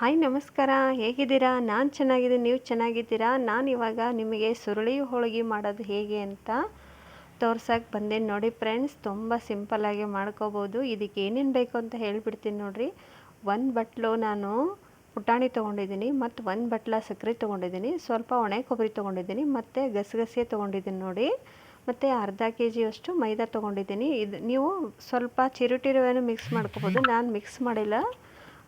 Hi, ನಮಸ್ಕಾರ. ಹೇಗಿದ್ದೀರಾ? ನಾನು ಚೆನ್ನಾಗಿದ್ದೀನಿ. ನೀವು ಚೆನ್ನಾಗಿದ್ದೀರಾ? ನಾನು ಇವಾಗ ನಿಮಗೆ ಸುರುಳಿ ಹೋಳಿಗೆ ಮಾಡೋದು ಹೇಗೆ ಅಂತ ತೋರ್ಸೋಕೆ ಬಂದೆ ನೋಡಿ ಫ್ರೆಂಡ್ಸ್ ತುಂಬ ಸಿಂಪಲ್ಲಾಗಿ ಮಾಡ್ಕೋಬೋದು. ಇದಕ್ಕೆ ಏನೇನು ಬೇಕು ಅಂತ ಹೇಳಿಬಿಡ್ತೀನಿ ನೋಡಿರಿ. ಒಂದು ಬಟ್ಲು ನಾನು ಪುಟಾಣಿ ತೊಗೊಂಡಿದ್ದೀನಿ ಮತ್ತು ಒಂದು ಬಟ್ಲ ಸಕ್ಕರೆ ತೊಗೊಂಡಿದ್ದೀನಿ. ಸ್ವಲ್ಪ ಒಣ ಕೊಬ್ಬರಿ ತೊಗೊಂಡಿದ್ದೀನಿ ಮತ್ತು ಗಸಗಸೆ ತೊಗೊಂಡಿದ್ದೀನಿ ನೋಡಿ. ಮತ್ತು ಅರ್ಧ ಕೆ ಜಿಯಷ್ಟು ಮೈದಾ ತೊಗೊಂಡಿದ್ದೀನಿ. ಇದು ನೀವು ಸ್ವಲ್ಪ ಚಿರುಟಿರುವೆನೂ ಮಿಕ್ಸ್ ಮಾಡ್ಕೋಬೋದು. ನಾನು ಮಿಕ್ಸ್ ಮಾಡಿಲ್ಲ.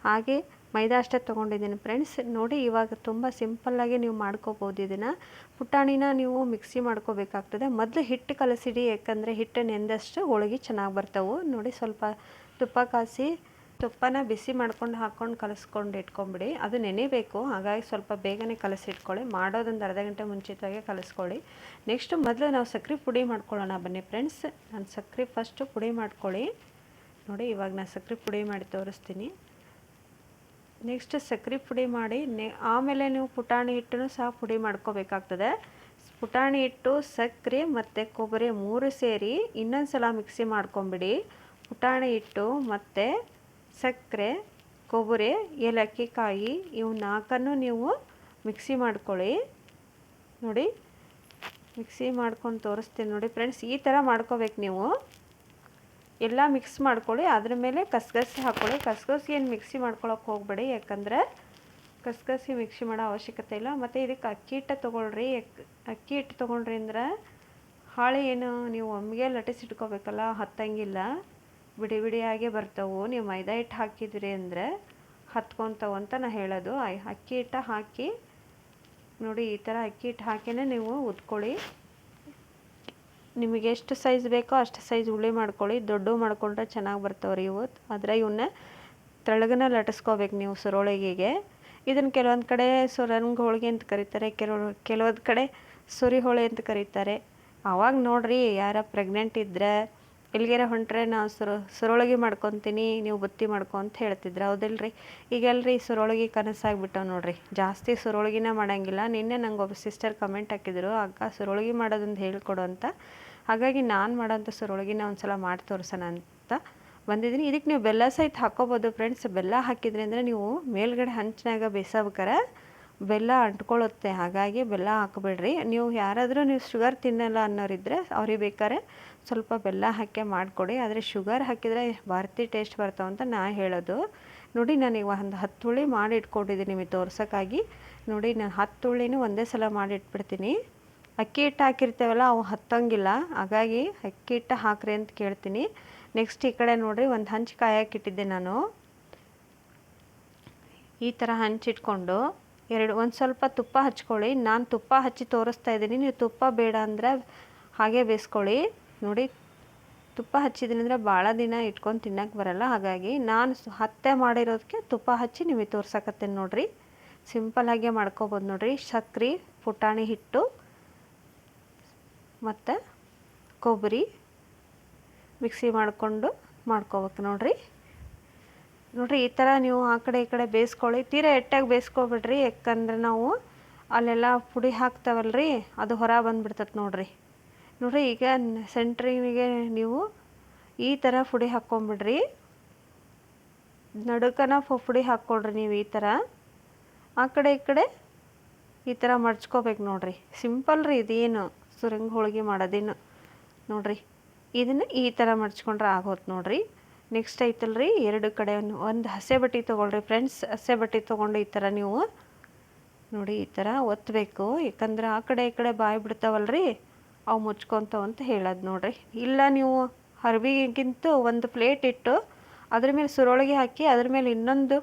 ಹಾಗೆ ಮೈದಾ ಅಷ್ಟೇ ತೊಗೊಂಡಿದ್ದೀನಿ ಫ್ರೆಂಡ್ಸ್. ನೋಡಿ, ಇವಾಗ ತುಂಬ ಸಿಂಪಲ್ಲಾಗಿ ನೀವು ಮಾಡ್ಕೋಬೋದು ಇದನ್ನು. ಪುಟಾಣಿನ ನೀವು ಮಿಕ್ಸಿ ಮಾಡ್ಕೋಬೇಕಾಗ್ತದೆ. ಮೊದಲು ಹಿಟ್ಟು ಕಲಸಿಡಿ, ಯಾಕಂದರೆ ಹಿಟ್ಟು ನೆಂದಷ್ಟು ಹೋಳಿಗೆ ಚೆನ್ನಾಗಿ ಬರ್ತವೆ. ನೋಡಿ, ಸ್ವಲ್ಪ ತುಪ್ಪ ಕಾಸಿ, ತುಪ್ಪನ ಬಿಸಿ ಮಾಡ್ಕೊಂಡು ಹಾಕ್ಕೊಂಡು ಕಲಸ್ಕೊಂಡು ಇಟ್ಕೊಂಬಿಡಿ. ಅದು ನೆನೆಬೇಕು. ಹಾಗಾಗಿ ಸ್ವಲ್ಪ ಬೇಗನೆ ಕಲಸಿಟ್ಕೊಳ್ಳಿ. ಮಾಡೋದೊಂದು ಅರ್ಧ ಗಂಟೆ ಮುಂಚಿತವಾಗಿ ಕಲಸ್ಕೊಳ್ಳಿ. ನೆಕ್ಸ್ಟು ಮೊದಲು ನಾವು ಸಕ್ಕರೆ ಪುಡಿ ಮಾಡ್ಕೊಳ್ಳೋಣ ಬನ್ನಿ ಫ್ರೆಂಡ್ಸ್. ನಾನು ಸಕ್ಕರೆ ಫಸ್ಟು ಪುಡಿ ಮಾಡ್ಕೊಳ್ಳಿ. ನೋಡಿ, ಇವಾಗ ನಾನು ಸಕ್ಕರೆ ಪುಡಿ ಮಾಡಿ ತೋರಿಸ್ತೀನಿ. ನೆಕ್ಸ್ಟ್ ಸಕ್ಕರೆ ಪುಡಿ ಮಾಡಿ, ನೆ, ಆಮೇಲೆ ನೀವು ಪುಟಾಣಿ ಹಿಟ್ಟನ್ನು ಸಹ ಪುಡಿ ಮಾಡ್ಕೋಬೇಕಾಗ್ತದೆ. ಪುಟಾಣಿ ಹಿಟ್ಟು ಸಕ್ಕರೆ ಮತ್ತು ಕೊಬ್ಬರಿ ಮೂರು ಸೇರಿ ಇನ್ನೊಂದು ಸಲ ಮಿಕ್ಸಿ ಮಾಡ್ಕೊಂಬಿಡಿ. ಪುಟಾಣಿ ಹಿಟ್ಟು ಮತ್ತು ಸಕ್ಕರೆ ಕೊಬ್ಬರಿ ಏಲಕ್ಕಿ ಕಾಯಿ ಇವು ನಾಲ್ಕನ್ನು ನೀವು ಮಿಕ್ಸಿ ಮಾಡ್ಕೊಳ್ಳಿ. ನೋಡಿ, ಮಿಕ್ಸಿ ಮಾಡ್ಕೊಂಡು ತೋರಿಸ್ತೀನಿ ನೋಡಿ ಫ್ರೆಂಡ್ಸ್, ಈ ಥರ ಮಾಡ್ಕೋಬೇಕು ನೀವು. ಎಲ್ಲ ಮಿಕ್ಸ್ ಮಾಡ್ಕೊಳ್ಳಿ. ಅದ್ರ ಮೇಲೆ ಕಸಗಸಿ ಹಾಕ್ಕೊಳ್ಳಿ ಕಸಗಸಿ ಏನು ಮಿಕ್ಸಿ ಮಾಡ್ಕೊಳಕ್ಕೆ ಹೋಗಬೇಡಿ. ಯಾಕಂದರೆ ಕಸಗಸಿ ಮಿಕ್ಸಿ ಮಾಡೋ ಅವಶ್ಯಕತೆ ಇಲ್ಲ. ಮತ್ತು ಇದಕ್ಕೆ ಅಕ್ಕಿ ಹಿಟ್ಟು ತೊಗೊಳ್ರಿ. ಅಕ್ಕಿ ಹಿಟ್ಟು ತೊಗೊಂಡ್ರಿ ಅಂದ್ರೆ ಹಾಳೆ ಏನು ನೀವು ಒಮ್ಮೆಗೆ ಲಟ್ಟಿಸಿಟ್ಕೋಬೇಕಲ್ಲ ಹತ್ತಂಗಿಲ್ಲ. ಬಿಡಿ ಬಿಡಿಯಾಗೆ ಬರ್ತವೆ. ನೀವು ಮೈದಾ ಹಿಟ್ಟು ಹಾಕಿದ್ರಿ ಅಂದರೆ ಹತ್ಕೊತಾವೆ ಅಂತ ನಾ ಹೇಳೋದು. ಅಕ್ಕಿ ಹಿಟ್ಟು ಹಾಕಿ ನೋಡಿ ಈ ಥರ ಅಕ್ಕಿ ಹಿಟ್ಟು ಹಾಕಿನೇ ನೀವು ಉದ್ಕೊಳ್ಳಿ. ನಿಮಗೆ ಎಷ್ಟು ಸೈಜ್ ಬೇಕೋ ಅಷ್ಟು ಸೈಜ್ ಉಳಿ ಮಾಡ್ಕೊಳ್ಳಿ. ದೊಡ್ಡ ಮಾಡ್ಕೊಂಡ್ರೆ ಚೆನ್ನಾಗಿ ಬರ್ತವ್ರಿ ಇವು. ಆದರೆ ಇವನ್ನ ತೆಳಗನ ಲಟ್ಟಿಸ್ಕೋಬೇಕು ನೀವು ಸುರೋಳಿಗೆಗೆ. ಇದನ್ನು ಕೆಲವೊಂದು ಕಡೆ ಸುರಂಗ ಹೋಳಿಗೆ ಅಂತ ಕರೀತಾರೆ, ಕೆಲವು, ಕೆಲವೊಂದು ಕಡೆ ಸುರಿ ಹೋಳಿ ಅಂತ ಕರೀತಾರೆ. ಆವಾಗ ನೋಡಿರಿ ಯಾರ ಪ್ರೆಗ್ನೆಂಟ್ ಇದ್ದರೆ ಎಲ್ಲಿಗಾರ ಹೊಂಟ್ರೆ ನಾವು ಸುರ, ಸುರೊಳಗೆ ಮಾಡ್ಕೊತೀನಿ, ನೀವು ಬುತ್ತಿ ಮಾಡ್ಕೊ ಅಂತ ಹೇಳ್ತಿದ್ರು. ಹೌದಿಲ್ರಿ? ಈಗೆಲ್ರಿ ಸುರೊಳಗೆ ಕನಸಾಗ್ಬಿಟ್ಟವು ನೋಡ್ರಿ. ಜಾಸ್ತಿ ಸುರೊಳಗಿನ ಮಾಡಂಗಿಲ್ಲ. ನಿನ್ನೆ ನಂಗೆ ಒಬ್ಬ ಸಿಸ್ಟರ್ ಕಮೆಂಟ್ ಹಾಕಿದ್ರು, ಅಕ್ಕ, ಸುರೊಳಗೆ ಮಾಡೋದೊಂದು ಹೇಳ್ಕೊಡು ಅಂತ. ಹಾಗಾಗಿ ನಾನು ಮಾಡೋಂಥ ಸುರೊಳಗಿನ ಒಂದು ಸಲ ಮಾಡಿ ತೋರಿಸೋಣ ಅಂತ ಬಂದಿದ್ದೀನಿ. ಇದಕ್ಕೆ ನೀವು ಬೆಲ್ಲ ಸಹಿತ ಹಾಕೋಬೋದು ಫ್ರೆಂಡ್ಸ್ ಬೆಲ್ಲ ಹಾಕಿದ್ರಿ ಅಂದರೆ ನೀವು ಮೇಲ್ಗಡೆ ಹಂಚಿನಾಗ ಬೇಯಿಸಬೇಕಾರೆ ಬೆಲ್ಲ ಅಂಟ್ಕೊಳ್ಳುತ್ತೆ, ಹಾಗಾಗಿ ಬೆಲ್ಲ ಹಾಕಬೇಡ್ರಿ. ನೀವು ಯಾರಾದರೂ ನೀವು ಶುಗರ್ ತಿನ್ನಲ್ಲ ಅನ್ನೋರಿದ್ದರೆ ಅವ್ರಿಗೆ ಬೇಕಾದ್ರೆ ಸ್ವಲ್ಪ ಬೆಲ್ಲ ಹಾಕಿ ಮಾಡಿಕೊಡಿ. ಆದರೆ ಶುಗರ್ ಹಾಕಿದರೆ ಭಾರತಿ ಟೇಸ್ಟ್ ಬರ್ತಾವೆ ಅಂತ ನಾ ಹೇಳೋದು. ನೋಡಿ ನಾನೀಗ ಒಂದು ಹತ್ತು ಹುಳಿ ಮಾಡಿ ಇಟ್ಕೊಂಡಿದ್ದೀನಿ ನಿಮಗೆ ತೋರ್ಸೋಕ್ಕಾಗಿ. ನೋಡಿ, ನಾನು ಹತ್ತು ಹುಳಿನೂ ಒಂದೇ ಸಲ ಮಾಡಿ ಇಟ್ಬಿಡ್ತೀನಿ ಅಕ್ಕಿ ಹಿಟ್ಟು ಹಾಕಿರ್ತೇವಲ್ಲ, ಅವು ಹತ್ತಂಗಿಲ್ಲ. ಹಾಗಾಗಿ ಅಕ್ಕಿ ಹಿಟ್ಟು ಹಾಕ್ರಿ ಅಂತ ಕೇಳ್ತೀನಿ. ನೆಕ್ಸ್ಟ್ ಈ ಕಡೆ ನೋಡಿರಿ, ಒಂದು ಹಂಚು ಕಾಯಕ್ಕಿಟ್ಟಿದ್ದೆ ನಾನು. ಈ ಥರ ಹಂಚಿಟ್ಕೊಂಡು ಎರಡು, ಒಂದು ಸ್ವಲ್ಪ ತುಪ್ಪ ಹಚ್ಕೊಳ್ಳಿ. ನಾನು ತುಪ್ಪ ಹಚ್ಚಿ ತೋರಿಸ್ತಾ ಇದ್ದೀನಿ. ನೀವು ತುಪ್ಪ ಬೇಡ ಅಂದರೆ ಹಾಗೆ ಬೇಯಿಸ್ಕೊಳ್ಳಿ ನೋಡಿ, ತುಪ್ಪ ಹಚ್ಚಿದ್ದೀನಿ ಅಂದರೆ ಭಾಳ ದಿನ ಇಟ್ಕೊಂಡು ತಿನ್ನಕ್ಕೆ ಬರಲ್ಲ. ಹಾಗಾಗಿ ನಾನು ಹತ್ತೆ ಮಾಡಿರೋದಕ್ಕೆ ತುಪ್ಪ ಹಚ್ಚಿ ನಿಮಗೆ ತೋರ್ಸಕತ್ತೇನೆ ನೋಡಿರಿ. ಸಿಂಪಲ್ಲಾಗೆ ಮಾಡ್ಕೋಬೋದು ನೋಡಿರಿ. ಸಕ್ರೆ, ಪುಟಾಣಿ ಹಿಟ್ಟು, ಮತ್ತು ಕೊಬ್ಬರಿ ಮಿಕ್ಸಿ ಮಾಡಿಕೊಂಡು ಮಾಡ್ಕೋಬೇಕು ನೋಡಿರಿ. ನೋಡಿರಿ, ಈ ಥರ ನೀವು ಆ ಕಡೆ ಈ ಕಡೆ ಬೇಯಿಸ್ಕೊಳ್ಳಿ. ತೀರಾ ಎಟ್ಟಾಗಿ ಬೇಯಿಸ್ಕೊಬಿಡ್ರಿ, ಯಾಕಂದ್ರೆ ನಾವು ಅಲ್ಲೆಲ್ಲ ಪುಡಿ ಹಾಕ್ತಾವಲ್ರಿ, ಅದು ಹೊರ ಬಂದುಬಿಡ್ತತ್ ನೋಡಿರಿ. ನೋಡಿರಿ, ಈಗ ಸೆಂಟ್ರಿಗೆ ನೀವು ಈ ಥರ ಪುಡಿ ಹಾಕ್ಕೊಂಬಿಡ್ರಿ. ನಡುಕನ ಪುಡಿ ಹಾಕ್ಕೊಳ್ರಿ ನೀವು ಈ ಥರ ಆ ಕಡೆ ಈ ಕಡೆ ಈ ಥರ ಮಡ್ಚ್ಕೋಬೇಕು ನೋಡಿರಿ. ಸಿಂಪಲ್ ರೀ ಇದೇನು, ಸುರಂಗ ಹೋಳಿಗೆ ಮಾಡೋದೇನು. ನೋಡಿರಿ, ಇದನ್ನು ಈ ಥರ ಮಡ್ಚ್ಕೊಂಡ್ರೆ ಆಗೋತ್ ನೋಡಿರಿ. ನೆಕ್ಸ್ಟ್ ಐತಲ್ರಿ? ಎರಡು ಕಡೆ ಒಂದು ಹಸೆ ಬಟ್ಟೆ ತೊಗೊಳ್ರಿ ಫ್ರೆಂಡ್ಸ್ ಹಸೆ ಬಟ್ಟೆ ತೊಗೊಂಡು ಈ ಥರ ನೀವು ನೋಡಿ ಈ ಥರ ಒತ್ತಬೇಕು ಯಾಕಂದ್ರೆ ಆ ಕಡೆ ಈ ಕಡೆ ಬಾಯಿ ಬಿಡ್ತಾವಲ್ರಿ? ಅವು ಮುಚ್ಕೊತಾವ ಅಂತ ಹೇಳೋದು ನೋಡಿರಿ. ಇಲ್ಲ ನೀವು ಅರ್ವಿಗಿಂತ ಒಂದು ಪ್ಲೇಟ್ ಇಟ್ಟು ಅದ್ರ ಮೇಲೆ ಸುರೊಳಗೆ ಹಾಕಿ ಅದ್ರ ಮೇಲೆ ಇನ್ನೊಂದು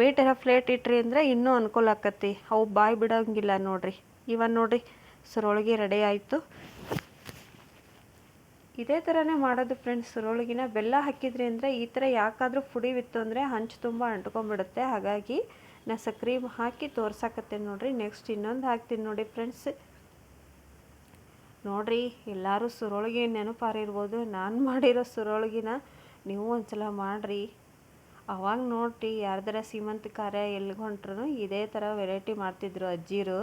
ವೇಟ್ ಇರೋ ಪ್ಲೇಟ್ ಇಟ್ರಿ ಅಂದರೆ ಇನ್ನೂ ಅನುಕೂಲ ಆಕತಿ ಅವು ಬಾಯಿ ಬಿಡೋಂಗಿಲ್ಲ ನೋಡಿರಿ. ಇವನ್ ನೋಡಿರಿ, ಸುರೊಳಗೆ ರೆಡಿ ಆಯಿತು. ಇದೇ ಥರನೇ ಮಾಡೋದು ಫ್ರೆಂಡ್ಸ್ ಸುರುಳಿಗಿನ ಬೆಲ್ಲ ಹಾಕಿದ್ರಿ ಅಂದರೆ ಈ ಥರ ಯಾಕಾದರೂ ಪುಡಿ ಬಿತ್ತು ಅಂದರೆ ಹಂಚು ತುಂಬ ಅಂಟ್ಕೊಂಡ್ಬಿಡುತ್ತೆ. ಹಾಗಾಗಿ ನಾ ಸಕ್ರಿ ಹಾಕಿ ತೋರ್ಸಾಕತ್ತೇನೆ ನೋಡಿರಿ. ನೆಕ್ಸ್ಟ್ ಇನ್ನೊಂದು ಹಾಕ್ತೀನಿ ನೋಡಿ ಫ್ರೆಂಡ್ಸ್ ನೋಡಿರಿ, ಎಲ್ಲರೂ ಸುರೋಳಿಗೆ ನೆನಪಾರಿರ್ಬೋದು. ನಾನು ಮಾಡಿರೋ ಸುರೋಳಿಗಿನ ನೀವು ಒಂದ್ಸಲ ಮಾಡಿರಿ. ಅವಾಗ ನೋಡ್ರಿ, ಯಾರ್ದಾರ ಸೀಮಂತ ಕಾರ್ಯ ಎಲ್ಲಿಗೆ ಹೊಂಟ್ರು ಇದೇ ಥರ ವೆರೈಟಿ ಮಾಡ್ತಿದ್ರು ಅಜ್ಜಿರು.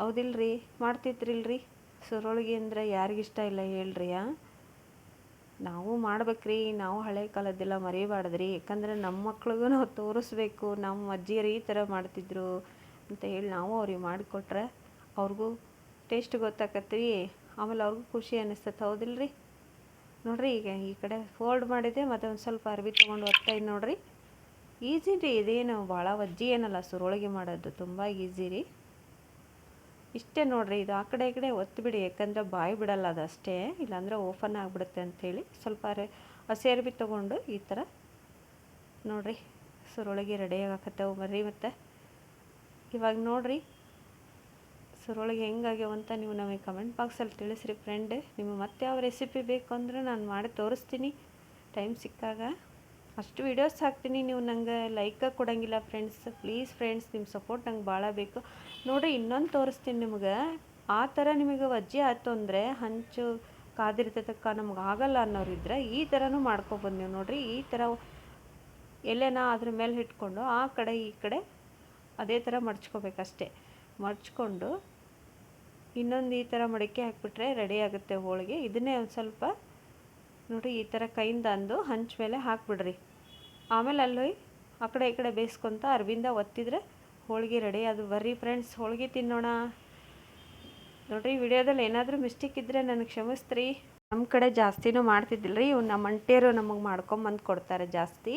ಹೌದಿಲ್ರಿ? ಮಾಡ್ತಿದ್ರಿಲ್ರಿ? ಸುರೊಳಗೆ ಅಂದರೆ ಯಾರಿಗಿಷ್ಟ ಇಲ್ಲ ಹೇಳ್ರಿ ನಾವು ಮಾಡ್ಬೇಕ್ರಿ, ನಾವು ಹಳೆ ಕಾಲದ್ದೆಲ್ಲ ಮರಿಬಾರ್ದ್ರಿ. ಯಾಕಂದ್ರೆ ನಮ್ಮ ಮಕ್ಳಿಗೂ ನಾವು ತೋರಿಸ್ಬೇಕು, ನಮ್ಮ ಅಜ್ಜಿಯರು ಈ ಥರ ಮಾಡ್ತಿದ್ರು ಅಂತ ಹೇಳಿ ನಾವು ಅವ್ರಿಗೆ ಮಾಡಿಕೊಟ್ರೆ ಅವ್ರಿಗೂ ಟೇಸ್ಟ್ ಗೊತ್ತಾಕತ್ರಿ. ಆಮೇಲೆ ಅವ್ರಿಗೂ ಖುಷಿ ಅನ್ನಿಸ್ತದೆ ಹೌದಿಲ್ರಿ? ನೋಡ್ರಿ ಈಗ ಈ ಕಡೆ ಫೋಲ್ಡ್ ಮಾಡಿದೆ, ಮತ್ತು ಒಂದು ಸ್ವಲ್ಪ ಅರ್ಬಿ ತೊಗೊಂಡು ಓದ್ತಾ ಇದ್ದು ನೋಡ್ರಿ. ಈಸಿ ರೀ, ಇದೇನು ಭಾಳ ಅಜ್ಜಿ ಏನಲ್ಲ ಸುರೊಳಗೆ ಮಾಡೋದು, ತುಂಬ ಈಸಿ ರೀ. ಇಷ್ಟೇ ನೋಡಿರಿ, ಇದು ಆ ಕಡೆ ಈ ಕಡೆ ಒತ್ತಿಬಿಡಿ ಯಾಕಂದರೆ ಬಾಯಿ ಬಿಡಲ್ಲ ಅದು ಅಷ್ಟೇ. ಇಲ್ಲಾಂದರೆ ಓಪನ್ ಆಗಿಬಿಡುತ್ತೆ ಅಂಥೇಳಿ ಸ್ವಲ್ಪ ಅರ್ಬಿ ತೊಗೊಂಡು ಈ ಥರ ನೋಡಿರಿ, ಸುರೊಳಗೆ ರೆಡಿ ಆಗಕತ್ತವು ಬರ್ರಿ ಮತ್ತು. ಇವಾಗ ನೋಡಿರಿ, ಸುರೊಳಗೆ ಹೆಂಗಾಗ್ಯಾವ ಅಂತ ನೀವು ನಮಗೆ ಕಮೆಂಟ್ ಬಾಕ್ಸಲ್ಲಿ ತಿಳಿಸ್ರಿ ಫ್ರೆಂಡ್. ನಿಮಗೆ ಮತ್ತೆ ಯಾವ ರೆಸಿಪಿ ಬೇಕು ಅಂದರೆ ನಾನು ಮಾಡಿ ತೋರಿಸ್ತೀನಿ. ಟೈಮ್ ಸಿಕ್ಕಾಗ. ಅಷ್ಟು ವೀಡಿಯೋಸ್ ಹಾಕ್ತೀನಿ. ನೀವು ನಂಗೆ ಲೈಕ ಕೊಡೋಂಗಿಲ್ಲ ಫ್ರೆಂಡ್ಸ್ ಪ್ಲೀಸ್ ಫ್ರೆಂಡ್ಸ್ ನಿಮ್ಮ ಸಪೋರ್ಟ್ ನಂಗೆ ಭಾಳ ಬೇಕು. ನೋಡಿರಿ, ಇನ್ನೊಂದು ತೋರಿಸ್ತೀನಿ ನಿಮ್ಗೆ. ಆ ಥರ ನಿಮಗೆ ವಜ್ಜೆ ಆಯ್ತು ಅಂದರೆ ಹಂಚು ಕಾದಿರ್ತಕ್ಕ ನಮ್ಗೆ ಆಗಲ್ಲ ಅನ್ನೋರಿದ್ರೆ ಈ ಥರನೂ ಮಾಡ್ಕೊಬೋದು ನೀವು. ನೋಡಿರಿ, ಈ ಥರ ಎಲೆನ ಅದ್ರ ಮೇಲೆ ಇಟ್ಕೊಂಡು ಆ ಕಡೆ ಈ ಕಡೆ ಅದೇ ಥರ ಮಡ್ಚ್ಕೋಬೇಕಷ್ಟೆ ಮಡ್ಚ್ಕೊಂಡು ಇನ್ನೊಂದು ಈ ಥರ ಮಡಿಕೆ ಹಾಕಿಬಿಟ್ರೆ ರೆಡಿ ಆಗುತ್ತೆ ಹೋಳಿಗೆ. ಇದನ್ನೇ ಒಂದು ಸ್ವಲ್ಪ ನೋಡಿ, ಈ ಥರ ಕೈಯಿಂದ ಅಂದು ಹಂಚ ಮೇಲೆ ಹಾಕ್ಬಿಡ್ರಿ. ಆಮೇಲೆ ಅಲ್ಲಿ ಆ ಕಡೆ ಈ ಕಡೆ ಬೇಯಿಸ್ಕೊತ ಅರ್ವಿಂದ ಒತ್ತಿದ್ರೆ ಹೋಳಿಗೆ ರೆಡಿ ಅದು ಬರ್ರಿ ಫ್ರೆಂಡ್ಸ್ ಹೋಳಿಗೆ ತಿನ್ನೋಣ. ನೋಡಿರಿ ವಿಡಿಯೋದಲ್ಲಿ ಏನಾದರೂ ಮಿಸ್ಟೇಕ್ ಇದ್ದರೆ ನನಗೆ ಕ್ಷಮಿಸ್ತ್ರಿ. ನಮ್ಮ ಕಡೆ ಜಾಸ್ತಿನೂ ಮಾಡ್ತಿದ್ದಿಲ್ಲ ರೀ ನಮ್ಮ ಅಂಟೇರು ನಮಗೆ ಮಾಡ್ಕೊಂಬಂದು ಕೊಡ್ತಾರೆ ಜಾಸ್ತಿ.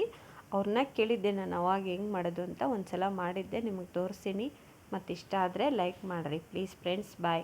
ಅವ್ರನ್ನ ಕೇಳಿದ್ದೆ ನಾನು, ಅವಾಗ ಹೆಂಗೆ ಮಾಡೋದು ಅಂತ ಒಂದು ಸಲ ಮಾಡಿದ್ದೆ, ನಿಮಗೆ ತೋರಿಸ್ತೀನಿ ಮತ್ತು ಇಷ್ಟ ಆದರೆ ಲೈಕ್ ಮಾಡಿರಿ. Please friends bye